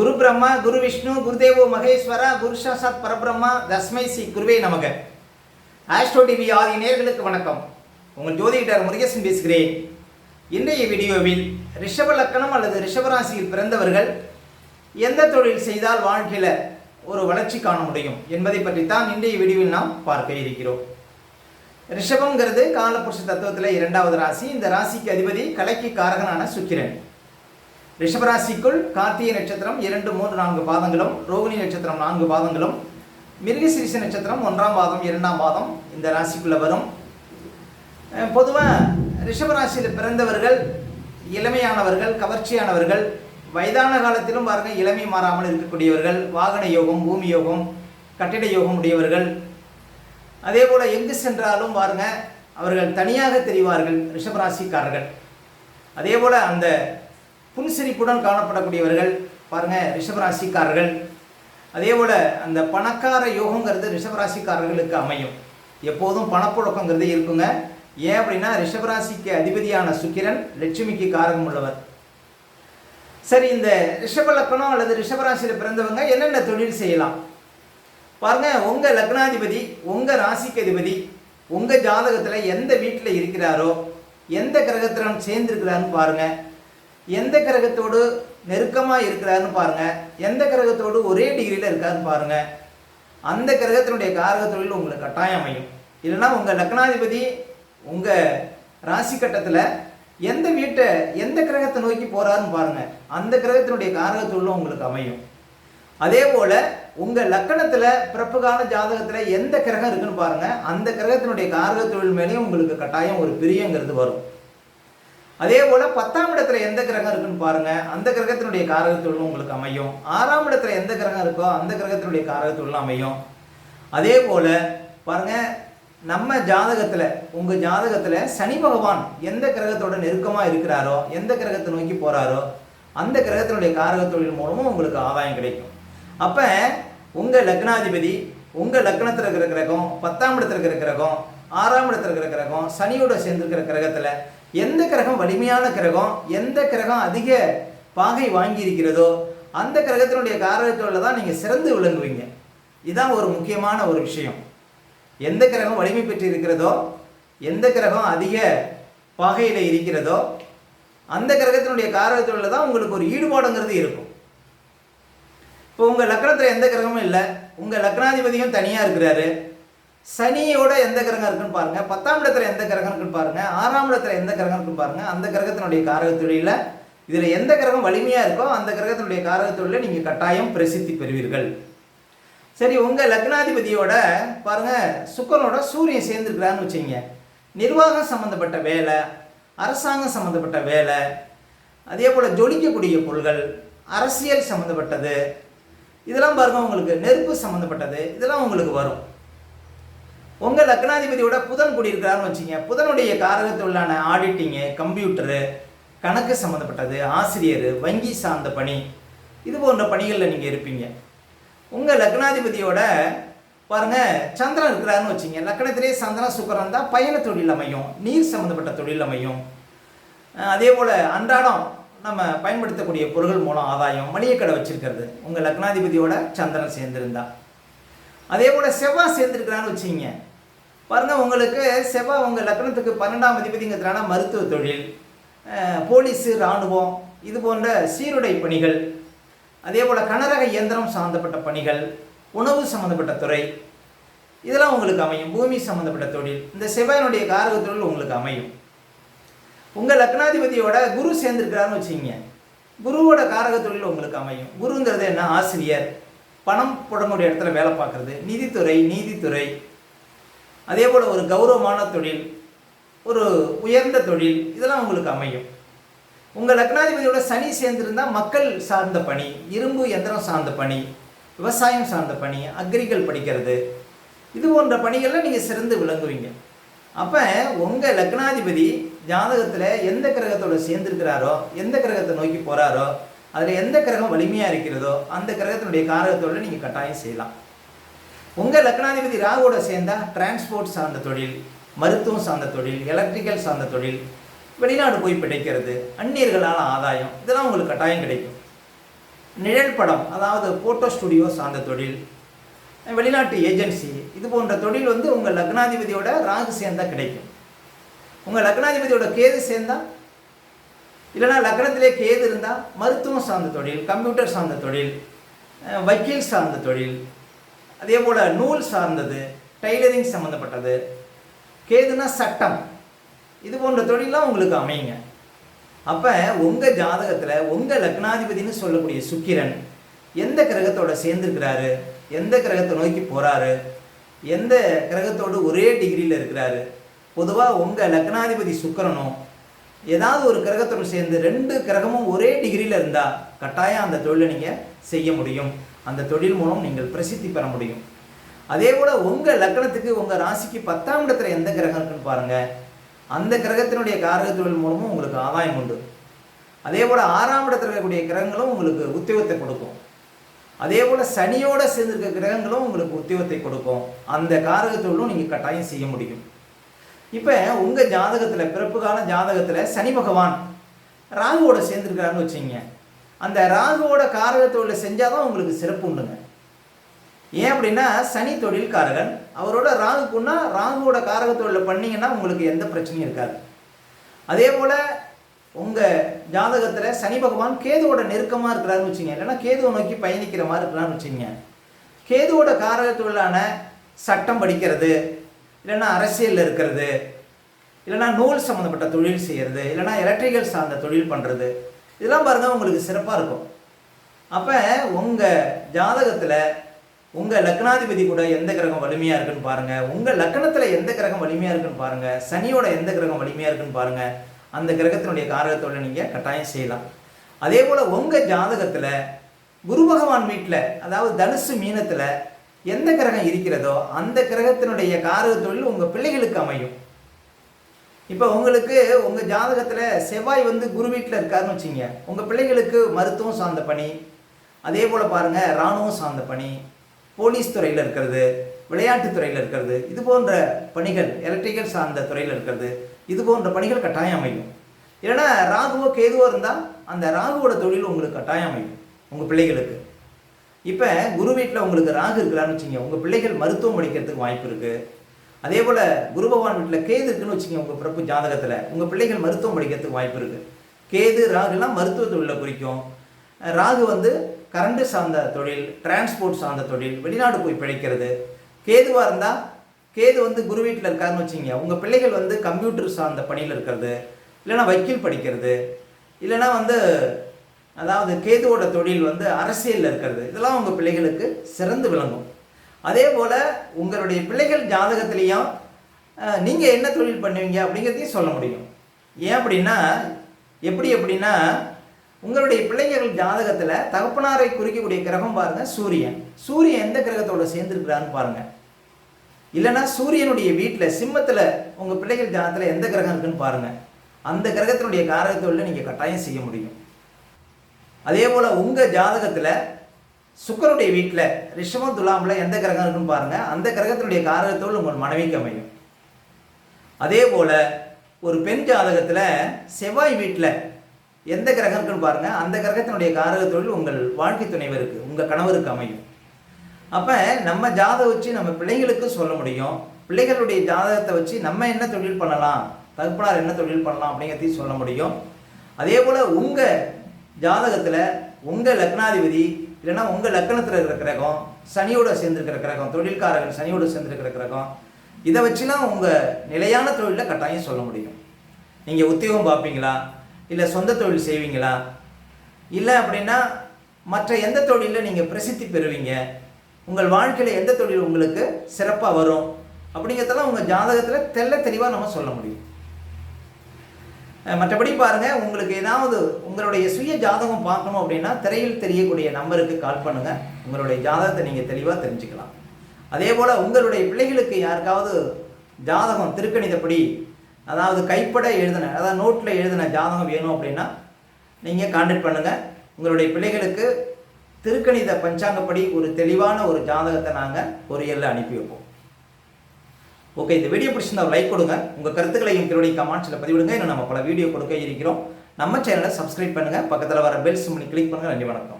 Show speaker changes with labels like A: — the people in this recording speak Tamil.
A: குரு பிரம்மா குரு விஷ்ணு குருதேவோ மகேஸ்வரா குரு சாசாத் பரபிரம்மா தஸ்மை ஸ்ரீ குருவே நமக. ஆஸ்ட்ரோ டிவி ஆதி நேர்களுக்கு வணக்கம். உங்கள் ஜோதிடர் முருகேசன் பேசுகிறேன். இன்றைய வீடியோவில் ரிஷப லக்கணம் அல்லது ரிஷபராசியில் பிறந்தவர்கள் எந்த தொழில் செய்தால் வாழ்க்கையில் ஒரு வளர்ச்சி காண முடியும் என்பதை பற்றி தான் இன்றைய வீடியோவில் நாம் பார்க்க இருக்கிறோம். ரிஷபங்கிறது காலபுருஷ தத்துவத்தில் இரண்டாவது ராசி. இந்த ராசிக்கு அதிபதி கலைக்கு காரகனான சுக்கிரன். ரிஷபராசிக்குள் கார்த்திகை நட்சத்திரம் இரண்டு மூன்று நான்கு பாதங்களும் ரோகிணி நட்சத்திரம் நான்கு பாதங்களும் மிருகசிரிச நட்சத்திரம் ஒன்றாம் பாதம் இரண்டாம் பாதம் இந்த ராசிக்குள்ளே வரும். பொதுவாக ரிஷபராசியில் பிறந்தவர்கள் இளமையானவர்கள் கவர்ச்சியானவர்கள் வயதான காலத்திலும் பாருங்கள் இளமை மாறாமல் இருக்கக்கூடியவர்கள் வாகன யோகம் பூமி யோகம் கட்டிட யோகம் உடையவர்கள். அதே போல் எங்கு சென்றாலும் பாருங்க அவர்கள் தனியாக தெரிவார்கள் ரிஷபராசிக்காரர்கள். அதே போல் அந்த புன்சிரிப்புடன் காணப்படக்கூடியவர்கள் பாருங்கள் ரிஷபராசிக்காரர்கள். அதே போல் அந்த பணக்கார யோகங்கிறது ரிஷபராசிக்காரர்களுக்கு அமையும். எப்போதும் பணப்புழக்கங்கிறது இருக்குங்க. ஏன் அப்படின்னா ரிஷபராசிக்கு அதிபதியான சுக்கிரன் லட்சுமிக்கு காரகம் உள்ளவர். சரி இந்த ரிஷப லக்கணம் அல்லது ரிஷபராசியில் பிறந்தவங்க என்னென்ன தொழில் செய்யலாம்? பாருங்க உங்க லக்னாதிபதி உங்க ராசிக்கு அதிபதி உங்க ஜாதகத்தில் எந்த வீட்டில் இருக்கிறாரோ எந்த கிரகத்திலும் சேர்ந்திருக்கிறாருன்னு பாருங்க. எந்த கிரகத்தோடு நெருக்கமாக இருக்கிறாருன்னு பாருங்க. எந்த கிரகத்தோடு ஒரே டிகிரியில் இருக்காருன்னு பாருங்க. அந்த கிரகத்தினுடைய காரக தொழில் உங்களுக்கு கட்டாயம் அமையும். இல்லைன்னா உங்கள் லக்னாதிபதி உங்கள் ராசி கட்டத்தில் எந்த வீட்டை எந்த கிரகத்தை நோக்கி போகிறாருன்னு பாருங்க. அந்த கிரகத்தினுடைய காரக தொழிலும் உங்களுக்கு அமையும். அதே போல் உங்கள் லக்கணத்தில் பிறப்புகால ஜாதகத்தில் எந்த கிரகம் இருக்குன்னு பாருங்கள் அந்த கிரகத்தினுடைய காரக தொழில் மேலேயும் உங்களுக்கு கட்டாயம் ஒரு பிரியங்கிறது வரும். அதே போல் பத்தாம் இடத்துல எந்த கிரகம் இருக்குன்னு பாருங்க. அந்த கிரகத்தினுடைய காரகத்தொழிலும் உங்களுக்கு அமையும். ஆறாம் இடத்துல எந்த கிரகம் இருக்கோ அந்த கிரகத்தினுடைய காரகத்தொழிலும் அமையும். அதே போல் பாருங்க நம்ம ஜாதகத்தில் உங்கள் ஜாதகத்தில் சனி பகவான் எந்த கிரகத்தோட நெருக்கமாக இருக்கிறாரோ எந்த கிரகத்தை நோக்கி போகிறாரோ அந்த கிரகத்தினுடைய காரகத்தொழில் மூலமும் உங்களுக்கு ஆதாயம் கிடைக்கும். அப்போ உங்கள் லக்னாதிபதி உங்கள் லக்னத்தில் இருக்கிற கிரகம் பத்தாம் இடத்துல இருக்கிற கிரகம் ஆறாம் இடத்துல இருக்கிற கிரகம் சனியோட சேர்ந்துருக்கிற கிரகத்தில் எந்த கிரகம் வலிமையான கிரகம் எந்த கிரகம் அதிக பாகை வாங்கி இருக்கிறதோ அந்த கிரகத்தினுடைய காரகத்தோட தான் நீங்கள் சிறந்து விளங்குவீங்க. இதுதான் ஒரு முக்கியமான ஒரு விஷயம். எந்த கிரகம் வலிமை பெற்று இருக்கிறதோ எந்த கிரகம் அதிக பாகையில் இருக்கிறதோ அந்த கிரகத்தினுடைய காரகத்தோட தான் உங்களுக்கு ஒரு ஈடுபாடுங்கிறது இருக்கும். இப்போ உங்கள் லக்னத்தில் எந்த கிரகமும் இல்லை. உங்கள் லக்னாதிபதியும் தனியாக இருக்கிறாரு. சனியோட எந்த கிரகம் இருக்குன்னு பாருங்க. பத்தாம் இடத்துல எந்த கிரகம் இருக்குன்னு பாருங்க. ஆறாம் இடத்துல எந்த கிரகம் இருக்குன்னு பாருங்க. அந்த கிரகத்தினுடைய காரக இதில் எந்த கிரகம் வலிமையாக இருக்கோ அந்த கிரகத்தினுடைய காரக நீங்கள் கட்டாயம் பிரசித்தி பெறுவீர்கள். சரி உங்கள் லக்னாதிபதியோட பாருங்க சுக்கரனோட சூரியன் சேர்ந்துருக்கிறான்னு வச்சுங்க நிர்வாகம் சம்மந்தப்பட்ட வேலை அரசாங்கம் சம்மந்தப்பட்ட வேலை அதே போல் ஜொலிக்கக்கூடிய பொருள்கள் அரசியல் சம்மந்தப்பட்டது இதெல்லாம் பாருங்க உங்களுக்கு நெருப்பு சம்மந்தப்பட்டது இதெல்லாம் உங்களுக்கு வரும். உங்கள் லக்னாதிபதியோட புதன் கூடியிருக்கிறாருன்னு வச்சுங்க புதனுடைய காரகத்துள்ளான ஆடிட்டிங்கு கம்ப்யூட்டரு கணக்கு சம்மந்தப்பட்டது ஆசிரியர் வங்கி சார்ந்த பணி இது போன்ற பணிகளில் நீங்கள் இருப்பீங்க. உங்கள் லக்னாதிபதியோட பாருங்கள் சந்திரன் இருக்கிறாருன்னு வச்சுங்க லக்னத்திலே சந்திரன் சுக்கரன் தான் பயண தொழில் அமையும் நீர் சம்மந்தப்பட்ட தொழில் அமையும். அதே போல் அன்றாடம் நம்ம பயன்படுத்தக்கூடிய பொருள்கள் மூலம் ஆதாயம் மளிகை கடை உங்கள் லக்னாதிபதியோட சந்திரன் சேர்ந்திருந்தா. அதே போல் செவ்வாய் சேர்ந்துருக்கிறான்னு வச்சுங்க பாருங்கள் உங்களுக்கு செவ்வாய் உங்கள் லக்னத்துக்கு பன்னெண்டாம் அதிபதிங்கிறதுனால மருத்துவ தொழில் போலீஸு இராணுவம் இது போன்ற சீருடை பணிகள் அதே போல் கனரக இயந்திரம் சம்மந்தப்பட்ட பணிகள் உணவு சம்மந்தப்பட்ட துறை இதெல்லாம் உங்களுக்கு அமையும். பூமி சம்மந்தப்பட்ட தொழில் இந்த செவ்வாயினுடைய காரக தொழில் உங்களுக்கு அமையும். உங்கள் லக்னாதிபதியோட குரு சேர்ந்துருக்கிறான்னு வச்சுக்கிங்க. குருவோட காரக தொழில் உங்களுக்கு அமையும். குருங்கிறது என்ன? ஆசிரியர். பணம் புடங்குடைய இடத்துல வேலை பார்க்குறது. நிதித்துறை நீதித்துறை. அதே போல் ஒரு கௌரவமான தொழில் ஒரு உயர்ந்த தொழில் இதெல்லாம் உங்களுக்கு அமையும். உங்கள் லக்னாதிபதியோட சனி சேர்ந்திருந்தால் மக்கள் சார்ந்த பணி இரும்பு எந்திரம் சார்ந்த பணி விவசாயம் சார்ந்த பணி அக்ரிகல் படிக்கிறது இது போன்ற பணிகளில் நீங்கள் சிறந்து விளங்குவீங்க. அப்போ உங்கள் லக்னாதிபதி ஜாதகத்தில் எந்த கிரகத்தோட சேர்ந்துருக்கிறாரோ எந்த கிரகத்தை நோக்கி போகிறாரோ அதில் எந்த கிரகம் வலிமையாக இருக்கிறதோ அந்த கிரகத்தினுடைய காரகத்தோடு நீங்கள் கட்டாயம் செய்யலாம். உங்கள் லக்னாதிபதி ராகுவோட சேர்ந்தால் டிரான்ஸ்போர்ட் சார்ந்த தொழில் மருத்துவம் சார்ந்த தொழில் எலக்ட்ரிக்கல் சார்ந்த தொழில் வெளிநாடு போய் பிழைக்கிறது அந்நியர்களால் ஆதாயம் இதெல்லாம் உங்களுக்கு கட்டாயம் கிடைக்கும். நிழல் படம் அதாவது ஃபோட்டோ ஸ்டுடியோ சார்ந்த தொழில் வெளிநாட்டு ஏஜென்சி இது போன்ற தொழில் வந்து உங்கள் லக்னாதிபதியோட ராகு சேர்ந்தால் கிடைக்கும். உங்கள் லக்னாதிபதியோட கேது சேர்ந்தால் இல்லைனா லக்னத்திலே கேது இருந்தால் மருத்துவம் சார்ந்த தொழில் கம்ப்யூட்டர் சார்ந்த தொழில் வக்கீல் சார்ந்த தொழில் அதே போல் நூல் சார்ந்தது டைலரிங் சம்மந்தப்பட்டது கேதுனா சட்டம். இது போன்ற தொழிலாம் உங்களுக்கு அமையுங்க. அப்போ உங்கள் ஜாதகத்தில் உங்கள் லக்னாதிபதினு சொல்லக்கூடிய சுக்கிரன் எந்த கிரகத்தோட சேர்ந்துருக்கிறாரு? எந்த கிரகத்தை நோக்கி போகிறாரு எந்த கிரகத்தோடு ஒரே டிகிரியில் இருக்கிறாரு? பொதுவாக உங்கள் லக்னாதிபதி சுக்கரனும் ஏதாவது ஒரு கிரகத்தோடு சேர்ந்து ரெண்டு கிரகமும் ஒரே டிகிரியில் இருந்தால் கட்டாயம் அந்த தொழிலை நீங்கள் செய்ய முடியும். அந்த தொழில் மூலம் நீங்கள் பிரசித்தி பெற முடியும். அதே போல் உங்கள் லக்னத்துக்கு உங்கள் ராசிக்கு பத்தாம் இடத்துல எந்த கிரகம் இருக்குன்னு பாருங்கள் அந்த கிரகத்தினுடைய காரக தொழில் மூலமும் உங்களுக்கு ஆதாயம் உண்டு. அதே போல் ஆறாம் இடத்துல இருக்கக்கூடிய கிரகங்களும் உங்களுக்கு உத்தியோகத்தை கொடுக்கும். அதே போல் சனியோட சேர்ந்திருக்க கிரகங்களும் உங்களுக்கு உத்தியோகத்தை கொடுக்கும். அந்த காரக தொழிலும் நீங்கள் கட்டாயம் செய்ய முடியும். இப்போ உங்கள் ஜாதகத்தில் பிறப்பு கால ஜாதகத்தில் சனி பகவான் ராகுவோட சேர்ந்துருக்கிறாருன்னு வச்சுங்க அந்த ராகுவோட காரக தொழிலை செஞ்சால் தான் உங்களுக்கு சிறப்பு உண்டுங்க. ஏன் அப்படின்னா சனி தொழில்காரகன். அவரோட ராகுக்குன்னா ராகுவோட காரக தொழிலை பண்ணிங்கன்னா உங்களுக்கு எந்த பிரச்சனையும் இருக்காது. அதே போல் உங்கள் ஜாதகத்தில் சனி பகவான் கேதுவோட நெருக்கமாக இருக்கிறாருன்னு வச்சுங்க இல்லைன்னா கேதுவை நோக்கி பயணிக்கிற மாதிரி இருக்கிறான்னு வச்சுங்க கேதுவோட காரக தொழிலான சட்டம் படிக்கிறது இல்லைன்னா அரசியலில் இருக்கிறது இல்லைன்னா நூல் சம்மந்தப்பட்ட தொழில் செய்கிறது இல்லைன்னா எலக்ட்ரிக்கல் சார்ந்த தொழில் பண்ணுறது இதெல்லாம் பாருங்கள் உங்களுக்கு சிறப்பாக இருக்கும். அப்போ உங்கள் ஜாதகத்தில் உங்கள் லக்னாதிபதி கூட எந்த கிரகம் வலிமையாக இருக்குன்னு பாருங்கள் உங்கள் லக்னத்தில் எந்த கிரகம் வலிமையாக இருக்குன்னு பாருங்கள் சனியோட எந்த கிரகம் வலிமையாக இருக்குன்னு பாருங்கள் அந்த கிரகத்தினுடைய காரகத்தோடு நீங்கள் கட்டாயம் செய்யலாம். அதே போல் உங்கள் ஜாதகத்தில் குரு பகவான் வீட்டில் அதாவது தனுசு மீனத்தில் எந்த கிரகம் இருக்கிறதோ அந்த கிரகத்தினுடைய காரக தொழில் உங்கள் பிள்ளைகளுக்கு அமையும். இப்போ உங்களுக்கு உங்கள் ஜாதகத்தில் செவ்வாய் வந்து குரு வீட்டில் இருக்காருன்னு வச்சுங்க உங்கள் பிள்ளைகளுக்கு மருத்துவம் சார்ந்த பணி அதே போல் பாருங்கள் இராணுவம் சார்ந்த பணி போலீஸ் துறையில் இருக்கிறது விளையாட்டு துறையில் இருக்கிறது இது போன்ற பணிகள் எலக்ட்ரிக்கல் சார்ந்த துறையில் இருக்கிறது இது போன்ற பணிகள் கட்டாயம் அமையும். இல்லைன்னா ராகுவோ கேதுவோ இருந்தால் அந்த ராகுவோட தொழில் உங்களுக்கு கட்டாயம் அமையும் உங்கள் பிள்ளைகளுக்கு. இப்போ குரு வீட்டில் உங்களுக்கு ராகு இருக்கிறான்னு வச்சுங்க உங்கள் பிள்ளைகள் மருத்துவம் படிக்கிறதுக்கு வாய்ப்பு இருக்குது அதே போல் குரு பகவான் வீட்டில் கேது இருக்குன்னு வச்சுக்கோங்க உங்கள் பிறப்பு ஜாதகத்தில். உங்கள் பிள்ளைகள் மருத்துவம் படிக்கிறதுக்கு வாய்ப்பு இருக்குது கேது ராகுலாம் மருத்துவ தொழிலை குறிக்கும். ராகு வந்து கரண்ட் சார்ந்த தொழில் டிரான்ஸ்போர்ட் சார்ந்த தொழில் வெளிநாடு போய் பிழைக்கிறது. கேதுவாக இருந்தால் கேது வந்து குரு வீட்டில் இருக்காருன்னு வச்சுங்க உங்கள் பிள்ளைகள் வந்து கம்ப்யூட்டர் சார்ந்த பணியில் இருக்கிறது இல்லைன்னா வக்கீல் படிக்கிறது இல்லைன்னா வந்து அதாவது கேதுவோட தொழில் வந்து அரசியலில் இருக்கிறது இதெல்லாம் உங்கள் பிள்ளைகளுக்கு சிறந்து விளங்கும். அதே போல் உங்களுடைய பிள்ளைகள் ஜாதகத்திலையும் நீங்கள் என்ன தொழில் பண்ணுவீங்க அப்படிங்கிறதையும் சொல்ல முடியும். ஏன் அப்படின்னா எப்படி அப்படின்னா உங்களுடைய பிள்ளைகள் ஜாதகத்தில் தகப்பனாரை குறிக்கக்கூடிய கிரகம் பாருங்கள் சூரியன். சூரியன் எந்த கிரகத்தோட சேர்ந்துருக்கிறான்னு பாருங்கள் இல்லைன்னா சூரியனுடைய வீட்டில் சிம்மத்தில் உங்கள் பிள்ளைகள் ஜாதகத்தில் எந்த கிரகம் இருக்குன்னு பாருங்கள் அந்த கிரகத்தினுடைய காரகத்தொழில் நீங்கள் கட்டாயம் செய்ய முடியும். அதே போல் உங்கள் ஜாதகத்தில் சுக்கரனுடைய வீட்டில் ரிஷபம் துலாமில் எந்த கிரகம் இருக்குன்னு பாருங்கள் அந்த கிரகத்தினுடைய காரகத்தோடு உங்கள் மனைவிக்கு அமையும். அதே போல் ஒரு பெண் ஜாதகத்தில் செவ்வாய் வீட்டில் எந்த கிரகம் இருக்குன்னு பாருங்கள் அந்த கிரகத்தினுடைய காரகத்தொழில் உங்கள் வாழ்க்கை துணைவருக்கு உங்கள் கணவருக்கு அமையும். அப்போ நம்ம ஜாதகம் வச்சு நம்ம பிள்ளைகளுக்கு சொல்ல முடியும். பிள்ளைகளுடைய ஜாதகத்தை வச்சு நம்ம என்ன தொழில் பண்ணலாம்? தகுப்பனார் என்ன தொழில் பண்ணலாம் அப்படிங்கிறதையும் சொல்ல முடியும். அதே போல் உங்கள் ஜாதகத்தில் உங்கள் லக்னாதிபதி இல்லைன்னா உங்கள் லக்கணத்தில் இருக்கிற கிரகம் சனியோட சேர்ந்துருக்கிற கிரகம் தொழில்காரர்கள் சனியோட சேர்ந்துருக்கிற கிரகம் இதை வச்சுலாம் உங்கள் நிலையான தொழிலில் கட்டாயம் சொல்ல முடியும். நீங்கள் உத்தியோகம் பார்ப்பீங்களா? இல்லை சொந்த தொழில் செய்வீங்களா? இல்லை அப்படின்னா மற்ற எந்த தொழிலில் நீங்கள் பிரசித்தி பெறுவீங்க? உங்கள் வாழ்க்கையில் எந்த தொழில் உங்களுக்கு சிறப்பாக வரும்? அப்படிங்கிறதெல்லாம் உங்கள் ஜாதகத்தில் தெள்ள தெளிவாக நம்ம சொல்ல முடியும். மற்றபடி பாருங்கள் உங்களுக்கு ஏதாவது உங்களுடைய சுய ஜாதகம் பார்க்கணும் அப்படின்னா திரையில் தெரியக்கூடிய நம்பருக்கு கால் பண்ணுங்கள் உங்களுடைய ஜாதகத்தை நீங்கள் தெளிவாக தெரிஞ்சுக்கலாம். அதே போல் உங்களுடைய பிள்ளைகளுக்கு யாருக்காவது ஜாதகம் திருக்கணிதப்படி அதாவது கைப்பட எழுதின அதாவது நோட்டில் எழுதின ஜாதகம் வேணும் அப்படின்னா நீங்கள் கான்டாக்ட் பண்ணுங்கள் உங்களுடைய பிள்ளைகளுக்கு திருக்கணித பஞ்சாங்கப்படி ஒரு தெளிவான ஒரு ஜாதகத்தை நாங்கள் பொரியலில் அனுப்பி வைப்போம். ஓகே இந்த வீடியோ பிடிச்சிருந்தா லைக் கொடுங்க. உங்கள் கருத்துக்களையும் எங்களுடைய கமெண்ட்ஸில் பதிவிடுங்க. இன்னும் நம்ம பல வீடியோ கொடுக்க இருக்கிறோம். நம்ம சேனலை சப்ஸ்கிரைப் பண்ணுங்கள் பக்கத்தில் வர பெல் சிம்னி கிளிக் பண்ணுங்கள் நன்றி வணக்கம்.